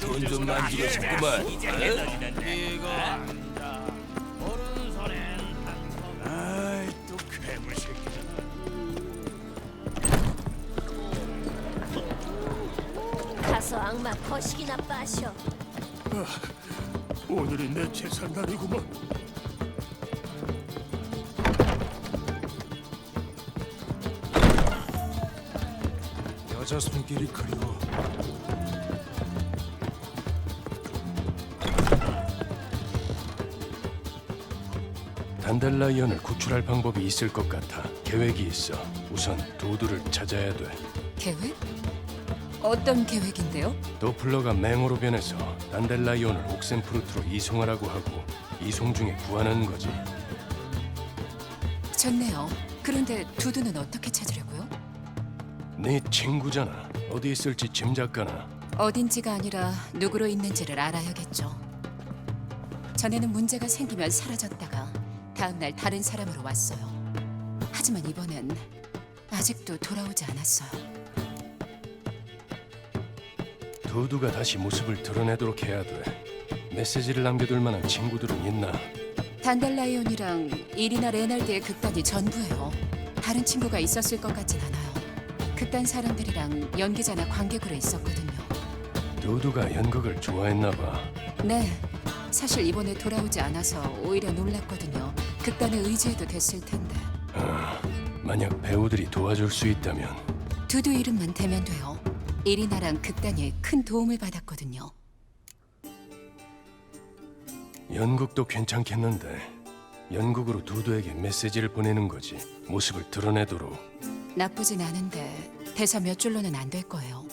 돈좀 만지고 싶구만. 또 괴물 새끼. 가서 악마 거식이나 빠셔. 오늘이 내 재산 날이구만. 여자 손길이 그리워. 단델라이언을 구출할 방법이 있을 것 같아. 계획이 있어. 우선 두두를 찾아야 돼. 계획? 어떤 계획인데요? 도플러가 맹으로 변해서 단델라이온을 옥센프루트로 이송하라고 하고 이송 중에 구하는 거지. 좋네요. 그런데 두두는 어떻게 찾으려고요? 네 친구잖아. 어디 있을지 짐작가나. 어딘지가 아니라 누구로 있는지를 알아야겠죠. 전에는 문제가 생기면 사라졌다가 다음 날 다른 사람으로 왔어요. 하지만 이번엔 아직도 돌아오지 않았어요. 두두가 다시 모습을 드러내도록 해야 돼. 메시지를 남겨둘 만한 친구들은 있나? 단달라이온이랑 이리나 레날드의 극단이 전부예요. 다른 친구가 있었을 것 같진 극단 사람들이랑 연기자나 관객으로 있었거든요. 두두가 연극을 좋아했나 봐. 네, 사실 이번에 돌아오지 않아서 오히려 놀랐거든요. 극단에 의지해도 됐을 텐데. 만약 배우들이 도와줄 수 있다면 두두 이름만 대면 돼요. 이리나랑 극단이 큰 도움을 받았거든요. 연극도 괜찮겠는데 연극으로 두두에게 메시지를 보내는 거지 모습을 드러내도록 나쁘진 않은데 대사 몇 줄로는 안 될 거예요.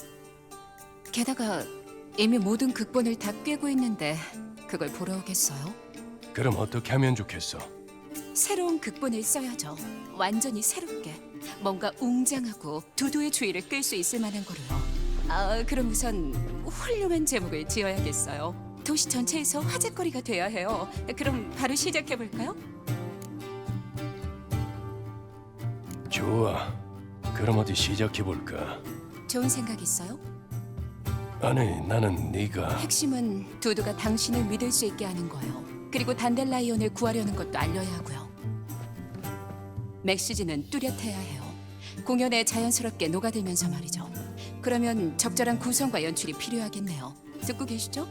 게다가 이미 모든 극본을 다 꿰고 있는데 그걸 보러 오겠어요? 그럼 어떻게 하면 좋겠어? 새로운 극본을 써야죠. 완전히 새롭게. 뭔가 웅장하고 두두의 주의를 끌 수 있을 만한 거로요. 아, 그럼 우선 훌륭한 제목을 지어야겠어요. 도시 전체에서 화제거리가 돼야 해요. 그럼 바로 시작해 볼까요? 좋아 그럼 어디 시작해 볼까? 좋은 생각 있어요? 아니 나는 네가 핵심은 두두가 당신을 믿을 수 있게 하는 거예요. 그리고 단델라이온을 구하려는 것도 알려야 하고요. 메시지는 뚜렷해야 해요. 공연에 자연스럽게 녹아들면서 말이죠. 그러면 적절한 구성과 연출이 필요하겠네요. 듣고 계시죠?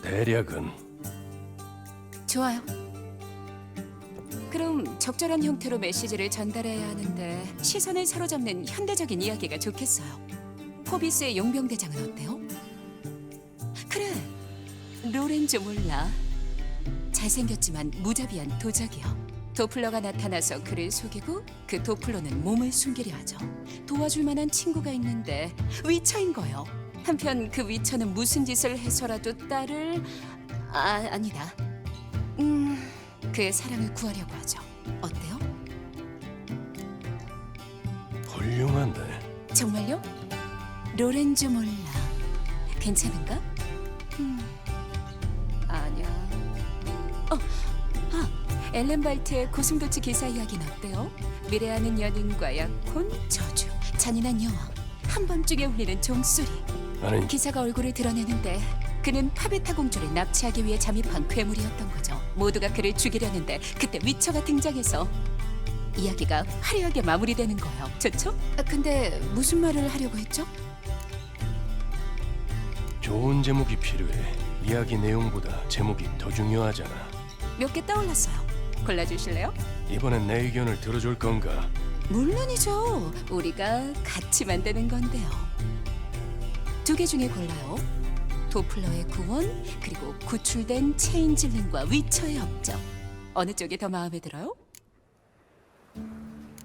대략은 좋아요. 그럼 적절한 형태로 메시지를 전달해야 하는데 시선을 사로잡는 현대적인 이야기가 좋겠어요. 포비스의 용병대장은 어때요? 그래, 로렌조 몰라. 잘생겼지만 무자비한 도적이요. 도플러가 나타나서 그를 속이고 그 도플러는 몸을 숨기려 하죠. 도와줄 만한 친구가 있는데 위처인 거요. 한편 그 위처는 무슨 짓을 해서라도 딸을 아 아니다. 음 그의 사랑을 구하려고 하죠. 어때요? 훌륭한데 정말요? 로렌조 몰라. 괜찮은가? 음, 아니야. 어, 아, 엘렌 발트의 고슴도치 기사 이야기는 어때요? 미래하는 연인과 약혼, 저주, 잔인한 여왕, 한 밤중에 울리는 종소리. 아니 기사가 얼굴을 드러내는데 그는 파베타 공주를 납치하기 위해 잠입한 괴물이었던 거죠. 모두가 그를 죽이려는데 그때 위처가 등장해서 이야기가 화려하게 마무리되는 거예요. 좋죠? 아, 근데 무슨 말을 하려고 했죠? 좋은 제목이 필요해 이야기 내용보다 제목이 더 중요하잖아 몇 개 떠올랐어요. 골라주실래요? 이번엔 내 의견을 들어줄 건가? 물론이죠. 우리가 같이 만드는 건데요. 두 개 중에 골라요. 도플러의 구원 그리고 구출된 체인질링과 위처의 업적. 어느 쪽이 더 마음에 들어요?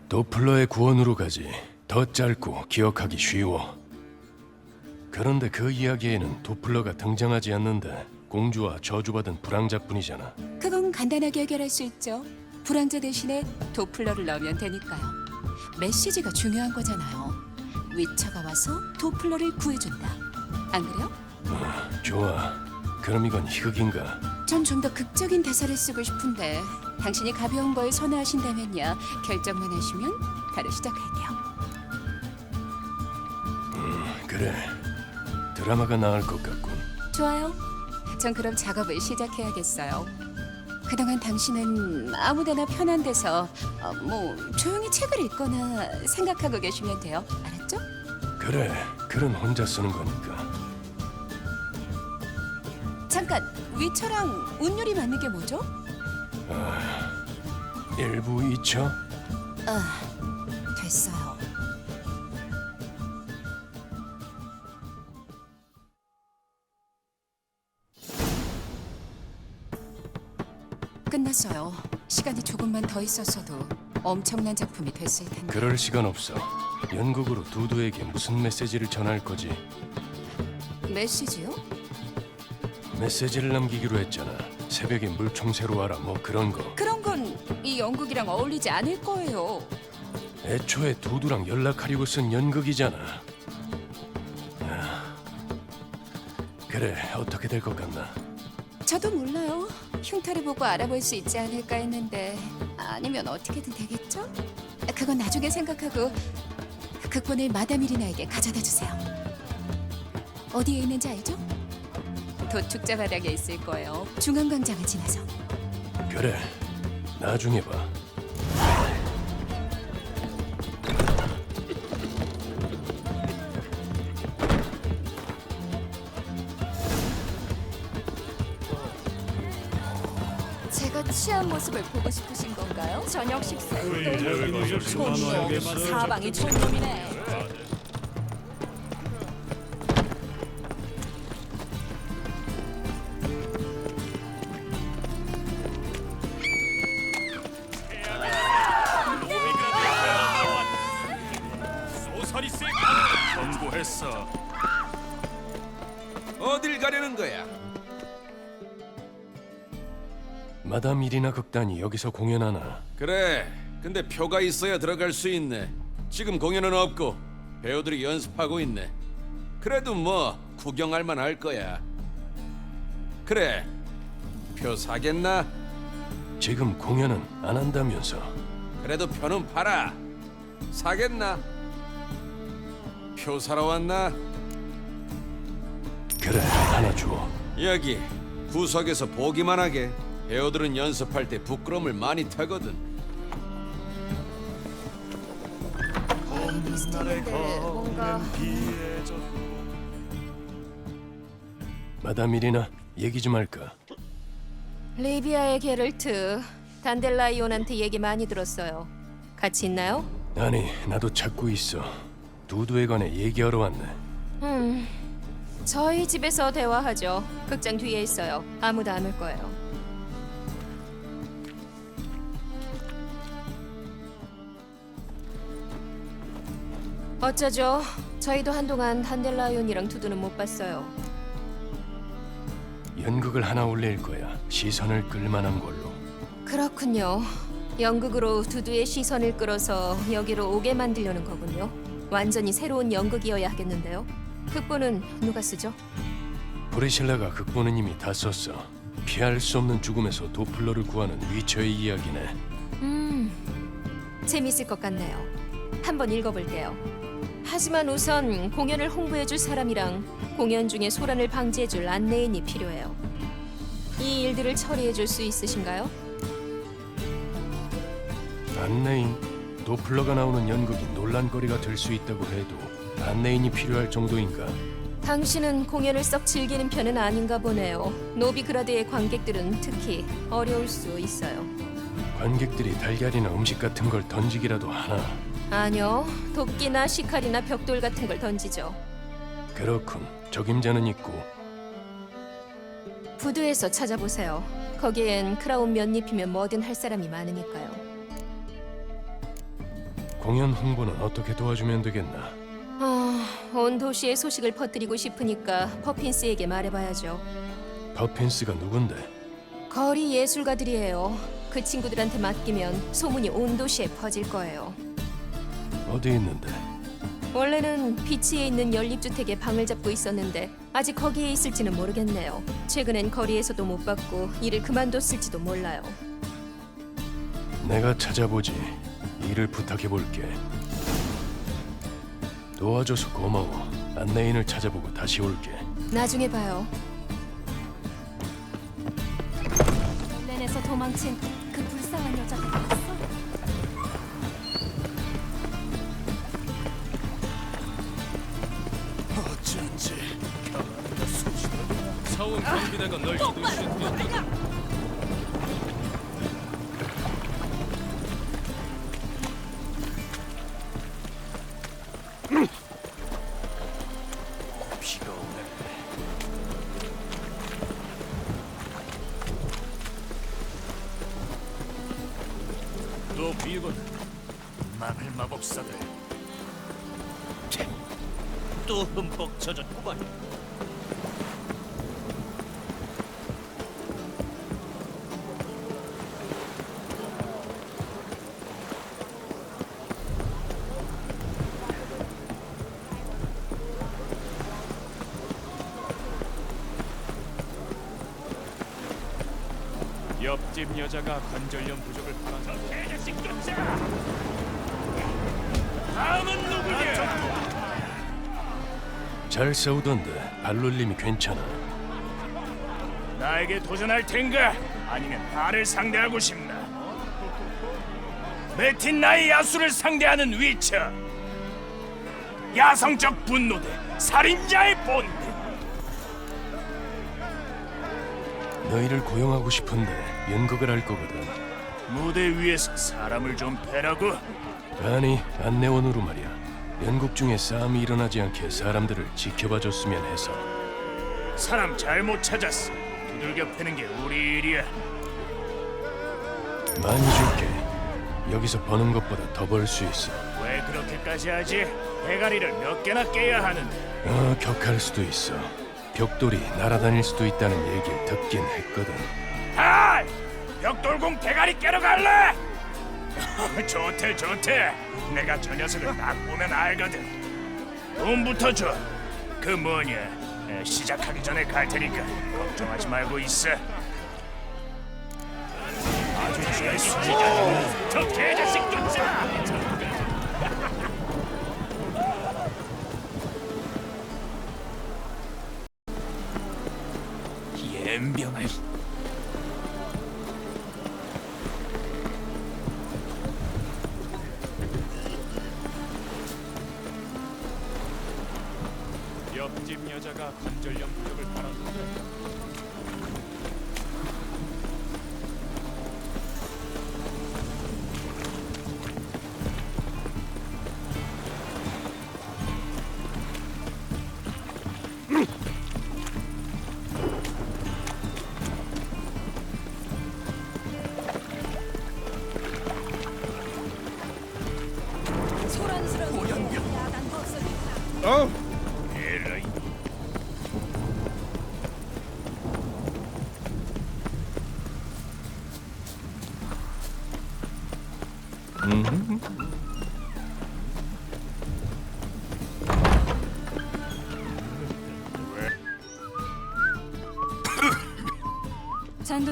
도플러의 구원으로 가지. 더 짧고 기억하기 쉬워. 그런데 그 이야기에는 도플러가 등장하지 않는데 공주와 저주받은 불황자뿐이잖아. 그건 간단하게 해결할 수 있죠. 불황자 대신에 도플러를 넣으면 되니까요. 메시지가 중요한 거잖아요. 위처가 와서 도플러를 구해준다. 안 그래요? 좋아. 그럼 이건 희극인가? 전 좀 더 극적인 대사를 쓰고 싶은데 당신이 가벼운 거에 선호하신다면야 결정만 하시면 바로 시작할게요. 그래. 드라마가 나을 것 같군. 좋아요. 전 그럼 작업을 시작해야겠어요. 그동안 당신은 아무데나 편한 데서 어, 뭐 조용히 책을 읽거나 생각하고 계시면 돼요. 알았죠? 그래. 글은 혼자 쓰는 거니까. 위처랑 운율이 맞는 게 뭐죠? 일부 이처? 아 됐어요. 끝났어요. 시간이 조금만 더 있었어도 엄청난 작품이 됐을 텐데. 그럴 시간 없어. 연극으로 두두에게 무슨 메시지를 전할 거지? 메시지요? 메시지를 남기기로 했잖아. 새벽에 물총새로 와라 뭐 그런 거. 그런 건 이 연극이랑 어울리지 않을 거예요. 애초에 두두랑 연락하려고 쓴 연극이잖아. 아, 그래 어떻게 될 것 같나? 저도 몰라요. 흉터를 보고 알아볼 수 있지 않을까 했는데 아니면 어떻게든 되겠죠? 그건 나중에 생각하고 극본을 마담 이리나에게 가져다 주세요. 어디에 있는지 알죠? 도축자 바닥에 있을 거예요. 중앙광장을 지나서. 그래 나중에 봐. 제가 취한 모습을 보고 싶으신 건가요? 저녁 촌놈 사방이 촌놈이네. 이리나 극단이 여기서 공연하나? 그래. 근데 표가 있어야 들어갈 수 있네. 지금 공연은 없고 배우들이 연습하고 있네. 그래도 뭐 구경할 만할 거야. 그래. 표 사겠나? 지금 공연은 안 한다면서? 그래도 표는 팔아. 사겠나? 표 사러 왔나? 그래 하나 줘. 여기 구석에서 보기만 하게. 배우들은 연습할 때 부끄러움을 많이 타거든. 뭔가 마담 이리나 얘기 좀 할까? 리비아의 게럴트 단델라이온한테 얘기 많이 들었어요. 같이 있나요? 아니 나도 찾고 있어. 두두에 관해 얘기하러 왔네. 음, 저희 집에서 대화하죠. 극장 뒤에 있어요. 아무도 안 올 거예요. 어쩌죠? 저희도 한동안 단델라이온이랑 두두는 못 봤어요. 연극을 하나 올릴 거야. 시선을 끌만한 걸로. 그렇군요. 연극으로 두두의 시선을 끌어서 여기로 오게 만들려는 거군요. 완전히 새로운 연극이어야 하겠는데요. 극본은 누가 쓰죠? 브리실라가 극본은 이미 다 썼어. 피할 수 없는 죽음에서 도플러를 구하는 위처의 이야기네. 음, 재밌을 것 같네요. 한번 읽어볼게요. 하지만 우선 공연을 홍보해줄 사람이랑 공연 중에 소란을 방지해줄 안내인이 필요해요. 이 일들을 처리해줄 수 있으신가요? 안내인 도플러가 나오는 연극이 논란거리가 될 수 있다고 해도 안내인이 필요할 정도인가? 당신은 공연을 썩 즐기는 편은 아닌가 보네요. 노비그라드의 관객들은 특히 어려울 수 있어요. 관객들이 달걀이나 음식 같은 걸 던지기라도 하나. 아니요, 도끼나 시칼이나 벽돌 같은 걸 던지죠. 그렇군. 적임자는 있고 부두에서 찾아보세요. 거기엔 크라운 몇 입이면 뭐든 할 사람이 많으니까요. 공연 홍보는 어떻게 도와주면 되겠나? 아, 온 도시에 소식을 퍼뜨리고 싶으니까 퍼핀스에게 말해봐야죠. 퍼핀스가 누군데? 거리 예술가들이에요. 그 친구들한테 맡기면 소문이 온 도시에 퍼질 거예요. 어디 있는데? 원래는 비치에 있는 연립주택에 방을 잡고 있었는데 아직 거기에 있을지는 모르겠네요. 최근엔 거리에서도 못 봤고 일을 그만뒀을지도 몰라요. 내가 찾아보지. 일을 부탁해 볼게. 도와줘서 고마워. 안내인을 찾아보고 다시 올게. 나중에 봐요. 렌에서 도망친 쑤시더라. 사원 경비대가 널 기도시켰다. 옆집 여자가 관절염 부족을 팔아서 개자식 쫓아! 다음은 누구냐? 잘 싸우던데 발놀림이 괜찮아. 나에게 도전할 텐가? 아니면 나를 상대하고 싶나? 메틴 나의 야수를 상대하는 위쳐 야성적 분노 대 살인자의 본능 너희를 고용하고 싶은데 연극을 할 거거든. 무대 위에서 사람을 좀 패라고 아니 안내원으로 말이야. 연극 중에 싸움이 일어나지 않게 사람들을 지켜봐 줬으면 해서. 사람 잘못 찾았어 두들겨 패는 게 우리 일이야 많이 줄게. 여기서 버는 것보다 더 벌 수 있어. 왜 그렇게까지 하지? 대가리를 몇 개나 깨야 하는데 어, 격할 수도 있어. 벽돌이 날아다닐 수도 있다는 얘기를 듣긴 했거든. 아! 벽돌공 대가리 깨러 갈래? 좋대 좋대. 내가 저 녀석을 딱 보면 알거든. 돈부터 줘그 뭐냐 에, 시작하기 전에 갈 테니까 걱정하지 말고 있어. 아저씨의 수지자 저 개자식 쫓아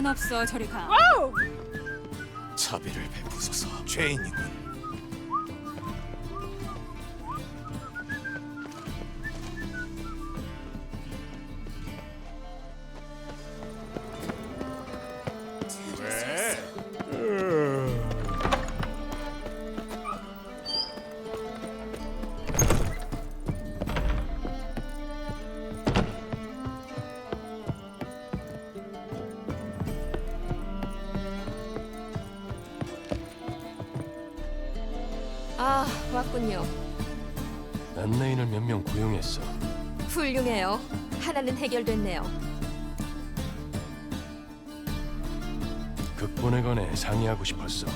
없어 저리 가. 자비를 베푸소서 죄인이군 아, 왔군요. 안내인을 몇 명 고용했어. 훌륭해요. 하나는 해결됐네요. 극본에 관해 상의하고 싶었어.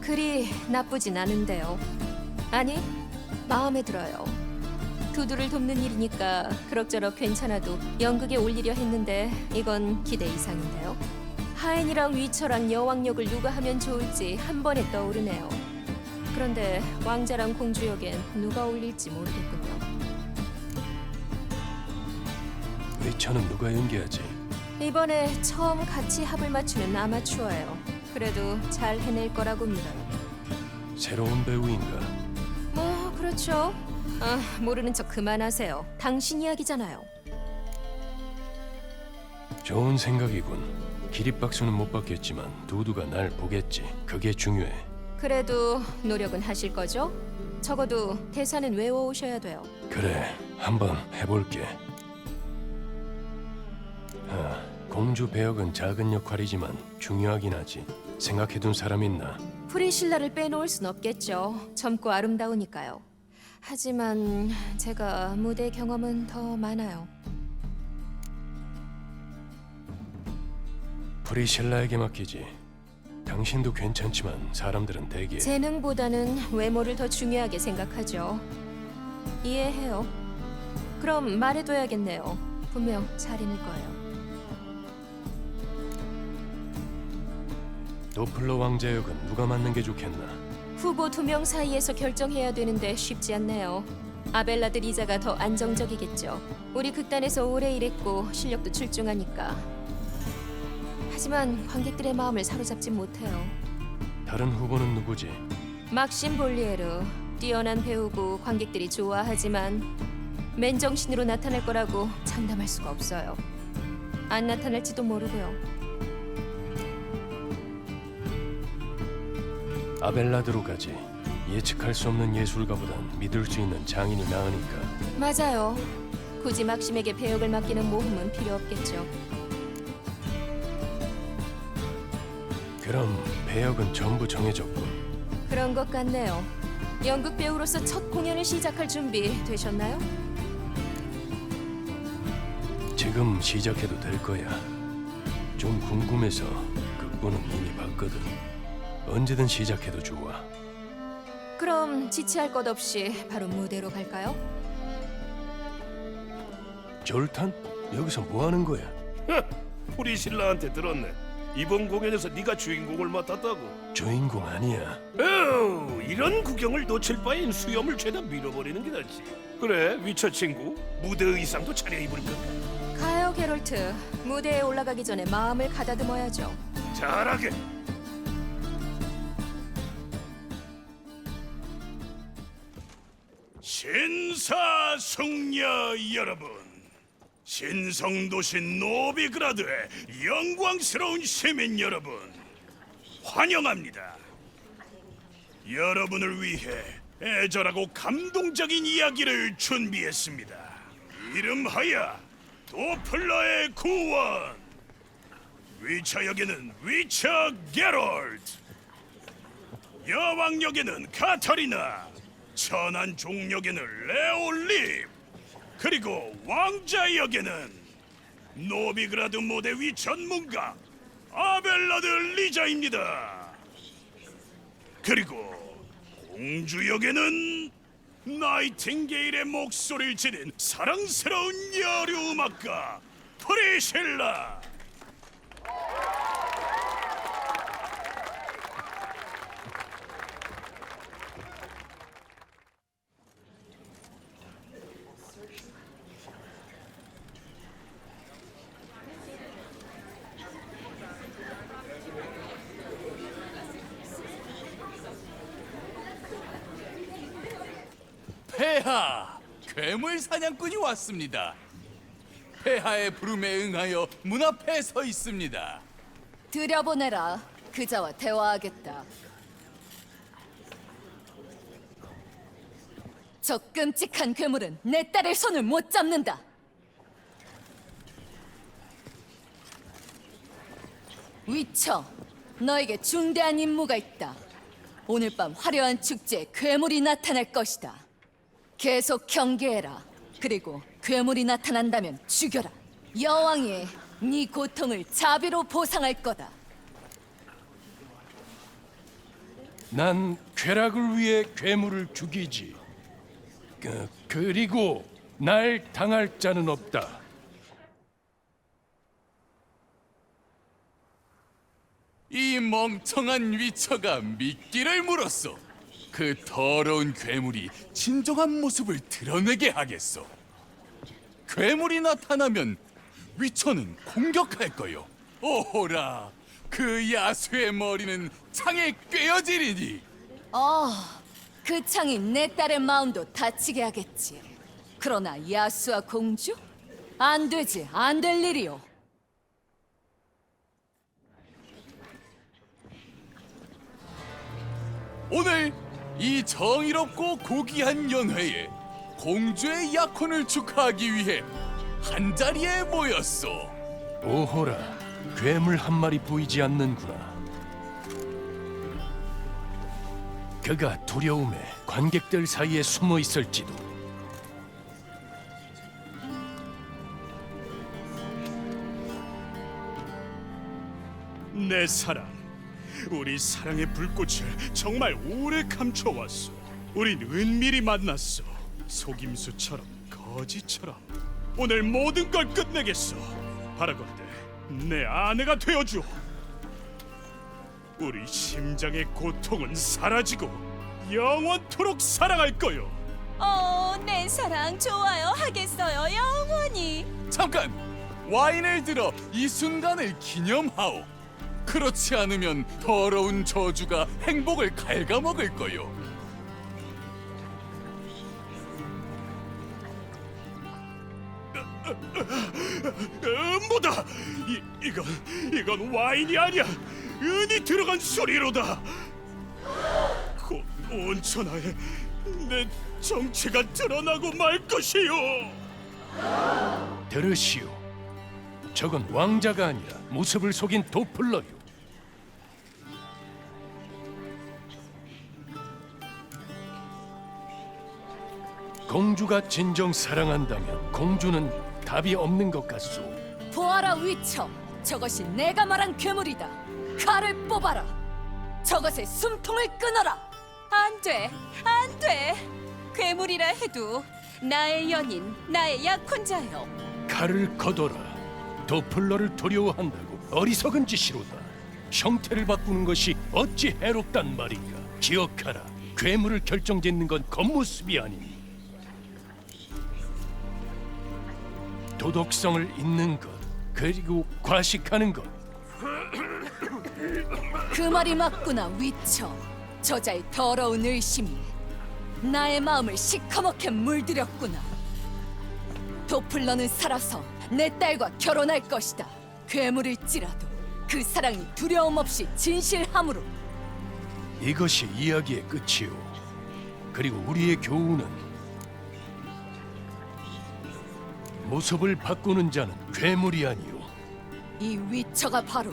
그리 나쁘진 않은데요. 아니, 마음에 들어요. 두두를 돕는 일이니까 그럭저럭 괜찮아도 연극에 올리려 했는데 이건 기대 이상인데요. 하인이랑 위처랑 여왕 역을 누가 하면 좋을지 한 번에 떠오르네요. 그런데 왕자랑 공주 역엔 누가 올릴지 모르겠군요. 위쳐는 누가 연기하지? 이번에 처음 같이 합을 맞추는 아마추어예요. 그래도 잘 해낼 거라고 믿어요. 새로운 배우인가? 뭐 그렇죠. 아, 모르는 척 그만하세요. 당신 이야기잖아요. 좋은 생각이군. 기립박수는 못 받겠지만 두두가 날 보겠지. 그게 중요해. 그래도 노력은 하실 거죠? 적어도 대사는 외워오셔야 돼요. 그래, 한번 해볼게. 아, 공주 배역은 작은 역할이지만 중요하긴 하지. 생각해둔 사람 있나? 프리실라를 빼놓을 순 없겠죠. 젊고 아름다우니까요. 하지만 제가 무대 경험은 더 많아요. 프리실라에게 맡기지. 당신도 괜찮지만 사람들은 대개 재능보다는 외모를 더 중요하게 생각하죠. 이해해요. 그럼 말해둬야겠네요. 분명 잘 해낼 거예요. 도플러 왕자 역은 누가 맡는 게 좋겠나? 후보 두 명 사이에서 결정해야 되는데 쉽지 않네요. 아벨라드 리자가 더 안정적이겠죠. 우리 극단에서 오래 일했고 실력도 출중하니까. 하지만 관객들의 마음을 사로잡지 못해요. 다른 후보는 누구지? 막심 볼리에르 뛰어난 배우고 관객들이 좋아하지만 맨정신으로 나타날 거라고 장담할 수가 없어요. 안 나타날지도 모르고요. 아벨라드로 가지. 예측할 수 없는 예술가보단 믿을 수 있는 장인이 나으니까. 맞아요. 굳이 막심에게 배역을 맡기는 모험은 필요 없겠죠. 그럼 배역은 전부 정해졌군. 그런 것 같네요. 연극 배우로서 첫 공연을 시작할 준비 되셨나요? 지금 시작해도 될 거야. 좀 궁금해서 극본은 이미 봤거든. 언제든 시작해도 좋아. 그럼 지체할 것 없이 바로 무대로 갈까요? 졸탄? 여기서 뭐 하는 거야? 우리 신라한테 들었네. 이번 공연에서 네가 주인공을 맡았다고. 주인공 아니야. 어, 이런 구경을 놓칠 바엔 수염을 죄다 밀어버리는 게 낫지. 그래, 위처 친구. 무대 의상도 차려입을까? 가요 게롤트. 무대에 올라가기 전에 마음을 가다듬어야죠. 잘하게. 신사숙녀 여러분, 신성도시 노비그라드의 영광스러운 시민 여러분, 환영합니다. 여러분을 위해 애절하고 감동적인 이야기를 준비했습니다. 이름하여 도플러의 구원. 위쳐 역에는 위쳐 게롤트, 여왕 역에는 카타리나, 천한 종 역에는 레올립, 그리고 왕자 역에는 노비그라드 모대 위 전문가 아벨라드 리자입니다. 그리고 공주 역에는 나이팅게일의 목소리를 지닌 사랑스러운 여류 음악가 프리실라. 폐하 괴물 사냥꾼이 왔습니다. 폐하의 부름에 응하여 문 앞에 서 있습니다. 들여보내라. 그자와 대화하겠다. 저 끔찍한 괴물은 내 딸의 손을 못 잡는다. 위쳐, 너에게 중대한 임무가 있다. 오늘 밤 화려한 축제에 괴물이 나타날 것이다. 계속 경계해라. 그리고 괴물이 나타난다면 죽여라. 여왕이 네 고통을 자비로 보상할 거다. 난 쾌락을 위해 괴물을 죽이지. 그, 그리고 날 당할 자는 없다. 이 멍청한 위처가 미끼를 물었소. 그 더러운 괴물이 진정한 모습을 드러내게 하겠소. 괴물이 나타나면 위처는 공격할 거요. 오호라, 그 야수의 머리는 창에 꿰어지리니. 어, 그 창이 내 딸의 마음도 다치게 하겠지. 그러나 야수와 공주? 안 되지, 안 될 일이오. 오늘 이 정의롭고 고귀한 연회에 공주의 약혼을 축하하기 위해 한 자리에 모였소. 오호라, 괴물 한 마리 보이지 않는구나. 그가 두려움에 관객들 사이에 숨어 있을지도. 내 사랑, 우리 사랑의 불꽃을 정말 오래 감춰왔어. 우린 은밀히 만났어. 속임수처럼 거짓처럼. 오늘 모든 걸 끝내겠어. 바라건대 내 아내가 되어줘. 우리 심장의 고통은 사라지고 영원토록 사랑할 거요. 어, 내 사랑 좋아요 하겠어요 영원히. 잠깐 와인을 들어 이 순간을 기념하오. 그렇지 않으면 더러운 저주가 행복을 갉아먹을 거요. 음보다 이 이건 이건 와인이 아니야. 은이 들어간 소리로다. 곧 온천하에 내 정체가 드러나고 말 것이요. 들으시오. 저건 왕자가 아니라 모습을 속인 도플러요. 공주가 진정 사랑한다면 공주는 답이 없는 것 같소. 보아라 위쳐, 저것이 내가 말한 괴물이다. 칼을 뽑아라. 저것의 숨통을 끊어라. 안 돼, 안 돼. 괴물이라 해도 나의 연인, 나의 약혼자요. 칼을 거둬라. 도플러를 두려워한다고 어리석은 짓이로다. 형태를 바꾸는 것이 어찌 해롭단 말인가. 기억하라. 괴물을 결정짓는 건 겉모습이 아니니. 도덕성을 잊는 것, 그리고 과식하는 것. 그 말이 맞구나 위쳐. 저자의 더러운 의심이 나의 마음을 시커멓게 물들였구나. 도플러는 살아서 내 딸과 결혼할 것이다. 괴물일지라도 그 사랑이 두려움 없이 진실함으로 이것이 이야기의 끝이오. 그리고 우리의 교훈은 모습을 바꾸는 자는 괴물이 아니오. 이 위처가 바로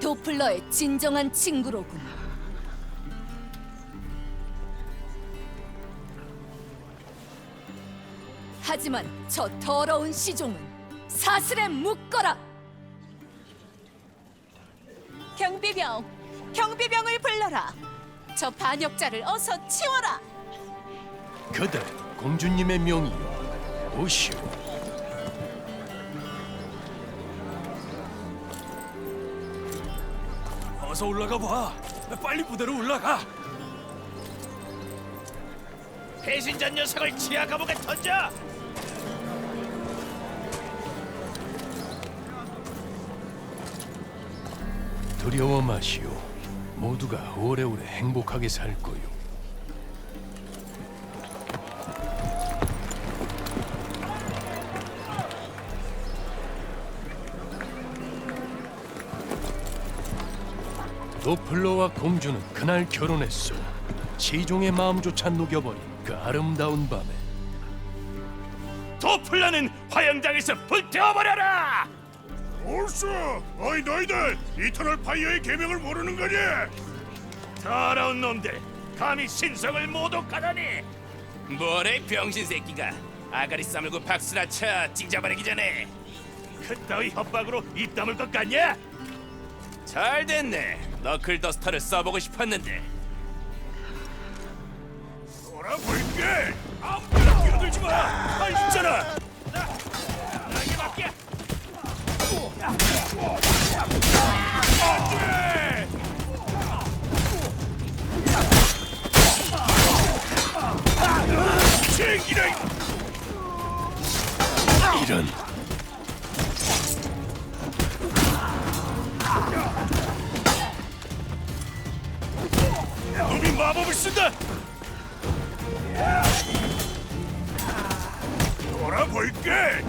도플러의 진정한 친구로구나. 하지만 저 더러운 시종은 사슬에 묶어라. 경비병, 경비병을 불러라. 저 반역자를 어서 치워라. 그대 공주님의 명이요. 오시오. 어서 올라가 봐. 빨리 부대로 올라가. 배신자 녀석을 지하 감옥에 던져. 두려워 마시오. 모두가 오래오래 행복하게 살 거요. 도플러와 공주는 그날 결혼했소. 시종의 마음조차 녹여버린 그 아름다운 밤에 도플라는 화영장에서 불태워버려라! 옳소! 어이 너희들 이터널 파이어의 계명을 모르는 거니? 더러운 놈들 감히 신성을 모독하다니! 뭐래 병신 새끼가 아가리 싸물고 박수나 쳐 찢어버리기 전에 그따위 협박으로 입 다물 것 같냐? 잘 됐네 너클더스터를 써보고 싶었는데 돌아볼게! 아무데나 끼어들지 마! 나 있잖아! 나에게 맡겨! 안돼! 챙기라! 이런 놈이 마법을 쓴다. 돌아볼게.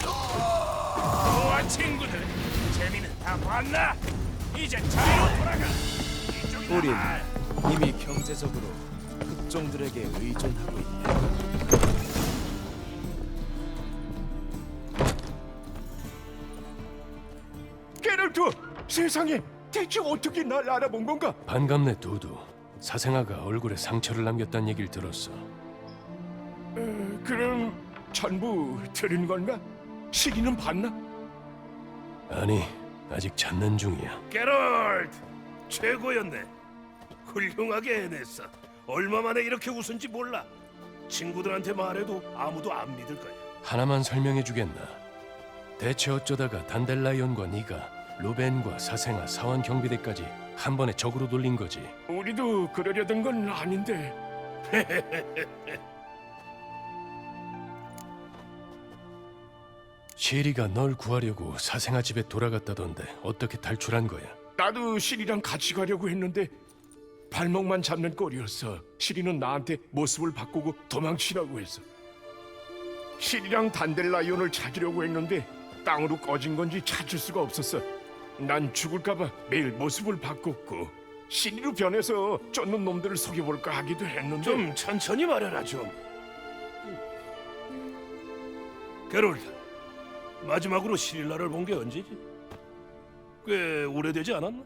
좋아 친구들, 재미는 다 봤나? 이제 자유로 돌아가. 우린 이미 경제적으로 흑종들에게 의존하고 있네. 게롤트 세상에 대체 어떻게 날 알아본 건가? 반갑네 두두. 사생아가 얼굴에 상처를 남겼다는 얘기를 들었어. 그럼 전부 들은 건가? 시리는 봤나? 아니 아직 찾는 중이야. 게롤트 최고였네. 훌륭하게 해냈어. 얼마 만에 이렇게 웃은지 몰라. 친구들한테 말해도 아무도 안 믿을 거야. 하나만 설명해 주겠나? 대체 어쩌다가 단델라이온과 네가 루벤과 사생아 사원 경비대까지 한 번에 적으로 돌린 거지? 우리도 그러려던 건 아닌데. 시리가 널 구하려고 사생아 집에 돌아갔다던데 어떻게 탈출한 거야? 나도 시리랑 같이 가려고 했는데 발목만 잡는 꼴이었어. 시리는 나한테 모습을 바꾸고 도망치라고 했어. 시리랑 단델라이온을 찾으려고 했는데 땅으로 꺼진 건지 찾을 수가 없었어. 난 죽을까봐 매일 모습을 바꿨고 시리로 변해서 쫓는 놈들을 속여볼까 하기도 했는데 좀 천천히 말해라 좀. 게롤트, 마지막으로 시릴라를 본 게 언제지? 꽤 오래되지 않았나?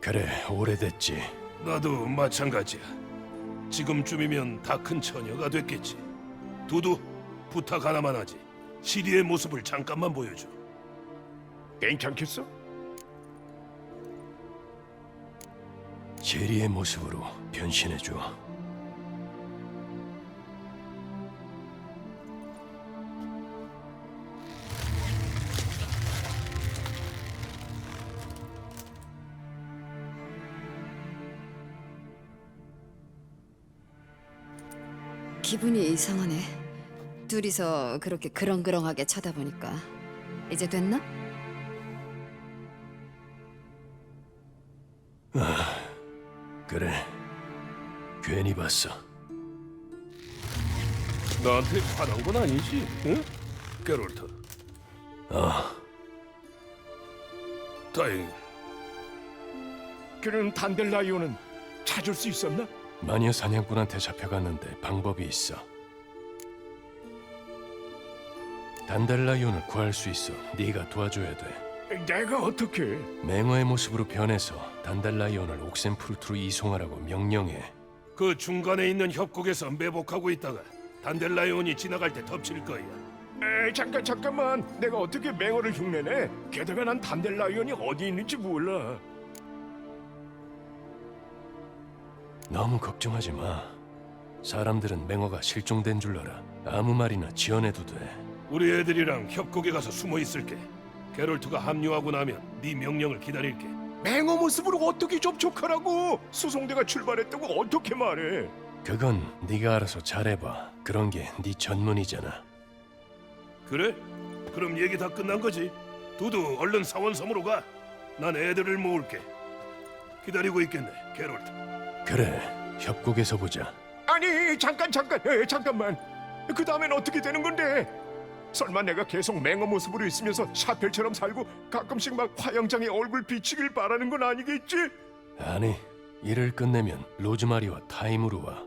그래 오래됐지. 나도 마찬가지야. 지금쯤이면 다 큰 처녀가 됐겠지. 두두 부탁 하나만 하지. 시리의 모습을 잠깐만 보여줘. 괜찮겠어? 시리의 모습으로 변신해 줘. 기분이 이상하네. 둘이서 그렇게 그렁그렁하게 쳐다보니까 이제 됐나? 괜히 봤어. 나한테 화난 건 아니지, 응? 게롤트. 어 다행. 그럼 단델라이오는 찾을 수 있었나? 마녀 사냥꾼한테 잡혀갔는데 방법이 있어. 단달라이온을 구할 수 있어. 네가 도와줘야 돼. 내가 어떻게? 맹어의 모습으로 변해서 단달라이온을 옥센푸르트로 이송하라고 명령해. 그 중간에 있는 협곡에서 매복하고 있다가 단델라이온이 지나갈 때 덮칠 거야. 에 잠깐 잠깐만 내가 어떻게 맹어를 흉내내? 게다가 난 단델라이온이 어디 있는지 몰라. 너무 걱정하지 마. 사람들은 맹어가 실종된 줄 알아. 아무 말이나 지어내도 돼. 우리 애들이랑 협곡에 가서 숨어 있을게. 게롤트가 합류하고 나면 네 명령을 기다릴게. 맹어 모습으로 어떻게 접촉하라고? 수송대가 출발했다고 어떻게 말해? 그건 네가 알아서 잘해봐. 그런 게 네 전문이잖아. 그래? 그럼 얘기 다 끝난 거지. 두두 얼른 사원섬으로 가. 난 애들을 모을게. 기다리고 있겠네, 게롤트. 그래, 협곡에서 보자. 아니 잠깐 잠깐 에, 잠깐만 그 다음엔 어떻게 되는 건데 설마 내가 계속 맹어 모습으로 있으면서 샤펠처럼 살고 가끔씩 막 화영장에 얼굴 비치길 바라는 건 아니겠지? 아니, 일을 끝내면 로즈마리와 타임으로 와.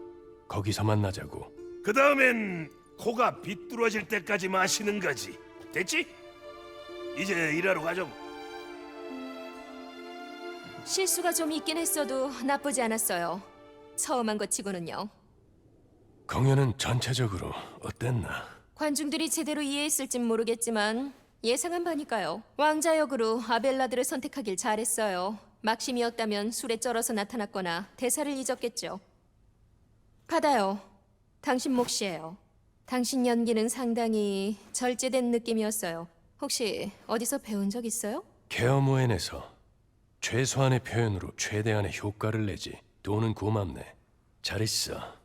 거기서 만나자고. 그 다음엔 코가 비뚤어질 때까지 마시는 거지 됐지? 이제 일하러 가자고 실수가 좀 있긴 했어도 나쁘지 않았어요. 처음 한 것 치고는요. 공연은 전체적으로 어땠나? 관중들이 제대로 이해했을진 모르겠지만 예상한 바니까요. 왕자 역으로 아벨라드를 선택하길 잘했어요. 막심이었다면 술에 쩔어서 나타났거나 대사를 잊었겠죠. 받아요. 당신 몫이에요. 당신 연기는 상당히 절제된 느낌이었어요. 혹시 어디서 배운 적 있어요? 케어모엔에서 최소한의 표현으로 최대한의 효과를 내지. 돈은 고맙네. 잘 있어.